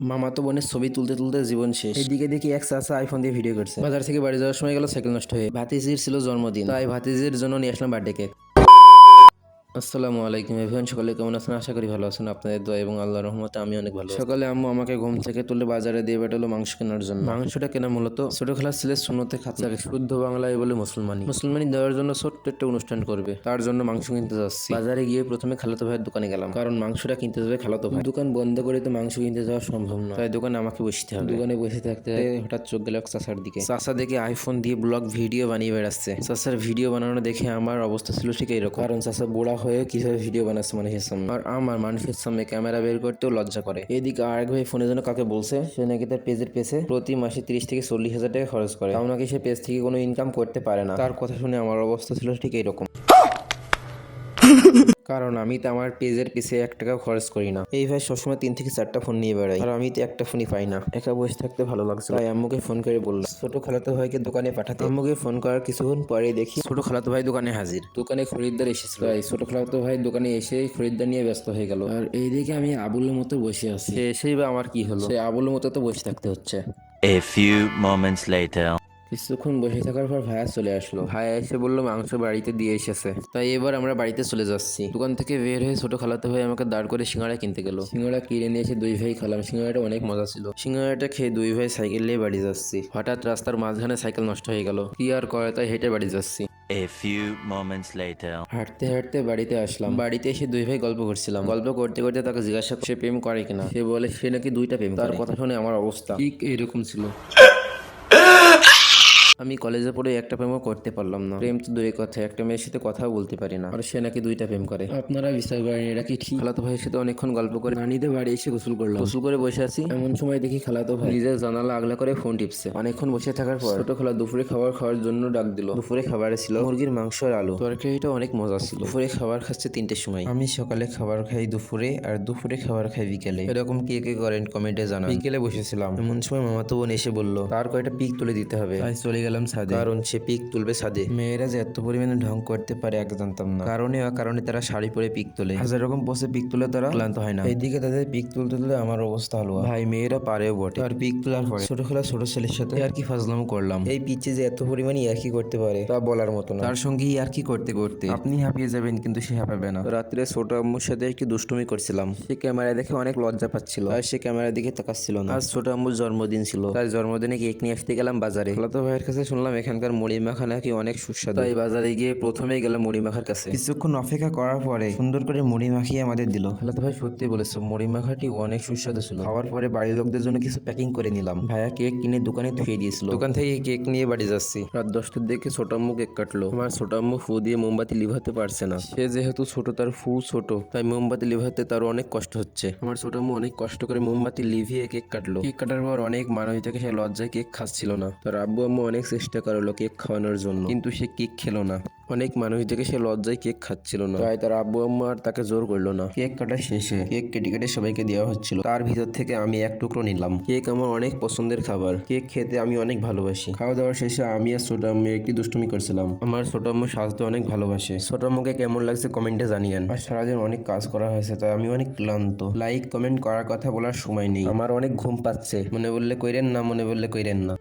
মামাতো বোনের ছবি তুলতে তুলতে জীবন শেষ। এদিকে দেখি এক চাচা আইফোন দিয়ে ভিডিও করছে। বাজার থেকে বাড়ি যাওয়ার সময় গেল সাইকেল নষ্ট হয়ে। ভাতিজির ছিল জন্মদিন। তাই ভাতিজির জন্য নিয়ে আসলাম বার্থডে কেক আসসালামু আলাইকুম এভরিওয়ান সকালে কেমন আছেন? আশা করি ভালো আছেন। আপনাদের দোয়া এবং আল্লাহর রহমতে আমি অনেক ভালো সকালে আম্মু আমাকে ঘুম থেকে তুলে বাজারে দিয়ে বেটালো মাংস কেনার জন্য। মাংসটা কেনা মূলত ছোট খেলা ছেলের শূন্যতে খাচ্ছে। শুদ্ধ বাংলায় বলে মুসলমানি মুসলমানি দেওয়ার জন্য ছোট্ট একটা অনুষ্ঠান করবে। তার জন্য মাংস কিনতে যাচ্ছি। বাজারে গিয়ে প্রথমে খালাতো ভাইয়ের দোকানে গেলাম। কারণ মাংসটা কিনতে যাবে খালাতো ভাই। দোকান বন্ধ করে তো মাংস কিনতে যাওয়া সম্ভব না তাই দোকানে আমাকে বসতে হবে। দোকানে বসে থাকতে হঠাৎ চোখ গেল চাচার দিকে। চাচা দেখে আইফোন দিয়ে ব্লগ ভিডিও বানিয়ে বেড়াচ্ছে। চাচার ভিডিও বানানো দেখে আমার অবস্থা ছিল ঠিক এরকম কারণ চাচা বুড়া হয়ে কীভাবে ভিডিও বানাচ্ছে মানুষের সামনে। আর আমার মানুষের সামনে ক্যামেরা বের করতেও লজ্জা করে। এদিকে আরেক ভাই ফোনে জন্য কাকে বলছে, সে নাকি তার পেজের পেছে প্রতি মাসে তিরিশ থেকে চল্লিশ হাজার টাকা খরচ করে। তাও নাকি সে পেজ থেকে কোনো ইনকাম করতে পারে না। তার কথা শুনে আমার অবস্থা ছিল ঠিক এইরকম কারণ আমি তো আমার পেজের পিছে এক টাকা খরচ করি না। এই ভাই সবসময় তিন থেকে চারটা ফোন নিয়ে বেড়াই আর আমি তো একটা ফোনই পাই না। একা বসে থাকতে ভালো লাগছে তাই আম্মুকে ফোন করে বললাম ছোট খালাতো ভাইকে দোকানে পাঠাতে। আম্মুকে ফোন করার কিছুক্ষণ পরে দেখি ছোট খালাতো ভাই দোকানে হাজির। দোকানে খরিদ্দার এসেছিল। তাই ছোট খালাতো ভাই দোকানে এসে খরিদ্দার নিয়ে ব্যস্ত হয়ে গেল। আর এইদিকে আমি আবুলের মতো বসে আছি। সে এসেই বা আমার কি হলো? সে আবুলের মতো তো বসে থাকতে হচ্ছে। A few moments later. কিছুক্ষণ বসে থাকার পর ভাইয়া চলে আসলো। ভাইয়া এসে বলল মাংস বাড়িতে দিয়ে এসেছে। তাই এবার আমরা বাড়িতে চলে যাচ্ছি। দোকান থেকে বের হয়ে ছোট খালাতে ভাই আমাকে দাঁড় করে সিঙ্গাড়া কিনতে গেল। সিঙ্গাড়া কিনে নিয়ে এসে দুই ভাই খেলাম। সিঙ্গাড়াটা অনেক মজা ছিল। সিঙ্গাড়াটা খেয়ে দুই ভাই সাইকেল নিয়ে বাড়ি যাচ্ছি। হঠাৎ রাস্তার মাঝখানে সাইকেল নষ্ট হয়ে গেল। কি আর করে তাই হেঁটে বাড়ি যাচ্ছি। A few moments later. হাঁটতে হাঁটতে বাড়িতে আসলাম। বাড়িতে এসে দুই ভাই গল্প করছিলাম। গল্প করতে করতে তাকে জিজ্ঞাসা সে প্রেম করে কিনা? সে বলে সে নাকি দুইটা প্রেম তার কথা শুনে আমার অবস্থা ঠিক এরকম ছিল। আমি কলেজে পড়ে একটা প্রেমও করতে পারলাম না। প্রেম তো দূরে কথা একটা মেয়ের সাথে কথাও বলতে পারি না। আর সে নাকি দুইটা প্রেম করে। আপনারা বিচার করেন এটা কি ঠিক? খালাতো ভাইয়ের সাথে অনেকক্ষণ গল্প করে। নানিদের বাড়ি এসে গোসল করলাম। গোসল করে বসে আছি। এমন সময় দেখি খালাতো ভাই। নিজের জানালা আগলা করে ফোন টিপছে। অনেকক্ষণ বসে থাকার পর ছোট খালা দুপুরে খাবার খাওয়ার জন্য ডাক দিল। দুপুরে খাবারে ছিল। মুরগির মাংস আর আলু। তরকারিটা অনেক মজা ছিল। দুপুরে খাবার খাচ্ছে তিনটের সময়। আমি সকালে খাবার খাই দুপুরে আর দুপুরে খাবার খাই বিকেলে। এরকম কে কে করেন কমেন্টে জানান। বিকেলে বসেছিলাম। এমন সময় মামাতো বোন এসে বলল তার কয়টা পিক তুলে দিতে হবে? তাই চলে গেলাম ছাদে কারণ সে পিক তুলবে ছাদে মেয়েরা যে এত পরিমাণে ঢং করতে পারে এক জানতাম না। কারণে কারণে তারা শাড়ি পরে পিক তোলে। হাজার রকম পোষে পিক তুলে তারা ক্লান্ত হয় না। এইদিকে তাদের পিক তুলতে তুলতে আমার অবস্থা হলো ভাই মেয়েরা পারেও বটে। আর পিক তোলার পরে ছোট খেলা ছোট ছেলের সাথে আর কি ফাজলামো করলাম। এই পিচে যে এত পরিমাণে আর কি করতে পারে তা বলার মতো না। তার সঙ্গে আর কি করতে করতে? আপনি হাঁপিয়ে যাবেন কিন্তু সে হাঁপাবে না। রাত্রে ছোট আম্মুর সাথে একটু দুষ্টুমি করছিলাম। সে ক্যামেরা দেখে অনেক লজ্জা পাচ্ছিল। আর সে ক্যামেরার দিকে তাকাচ্ছিল না। আজ ছোট আম্মুর জন্মদিন ছিল। তার জন্মদিনে কেক নিয়ে আসতে গেলাম বাজারে। খালাতো ভাইয়ের কাছে শুনলাম এখানকার মুড়ি মাখা নাকি অনেক সুস্বাদু। তাই বাজারে গিয়ে প্রথমেই গেলাম মুড়ি মাখার কাছে। কিছুক্ষণ অপেক্ষা করার পরে সুন্দর করে মুড়ি মাখিয়ে আমাদের দিল। খালাতো ভাই সত্যি বলেছ মুড়ি মাখাটি অনেক সুস্বাদু ছিল। খাওয়ার পরে বাড়ির লোকদের জন্য কিছু প্যাকিং করে নিলাম। ভাইয়া কেক কিনে দোকানে ধুয়ে দিয়েছিল। দোকান থেকে কেক নিয়ে বাড়ি যাচ্ছি। রাত দশটার দিকে ছোট আম্মু কেক কাটলো। আমার ছোট আম্মু ফু দিয়ে মোমবাতি লিভাতে পারছে না। সে যেহেতু ছোট তার ফু ছোট তাই মোমবাতি লিভাতে তার অনেক কষ্ট হচ্ছে। আমার ছোট আম্মু অনেক কষ্ট করে মোমবাতি লিভিয়ে কেক কাটলো। কেক কাটার পর অনেক মানুষ থেকে সে লজ্জায় কেক খাচ্ছিল না। তার আব্বু আম্মু অনেক চেষ্টা করল কেক খাওয়ানোর জন্য। কিন্তু সে কেক খেলো না। অনেক মানুষ দেখে সে লজ্জায় কেক খাচ্ছিল না। তাই তার আব্বু আম্মা আর তাকে জোর করল না। কেক কাটা শেষে কেক কেটে কেটে সবাইকে দেওয়া হচ্ছিল। তার ভিতর থেকে আমি এক টুকরো নিলাম। কেক আমার অনেক পছন্দের খাবার। কেক খেতে আমি অনেক ভালোবাসি। খাওয়া দাওয়ার শেষে আমি আর ছোট আম্মু একটি দুষ্টুমি করছিলাম। আমার ছোট আম্মু সাজতে অনেক ভালোবাসে। ছোট আম্মুকে কেমন লাগছে কমেন্টে জানিয়েন। আর সারাদিন অনেক কাজ করা হয়েছে, তাই আমি অনেক ক্লান্ত। লাইক, কমেন্ট করার কথা বলার সময় নেই। আমার অনেক ঘুম পাচ্ছে। মনে বললে কইরেন না, মনে বললে কইরেন না।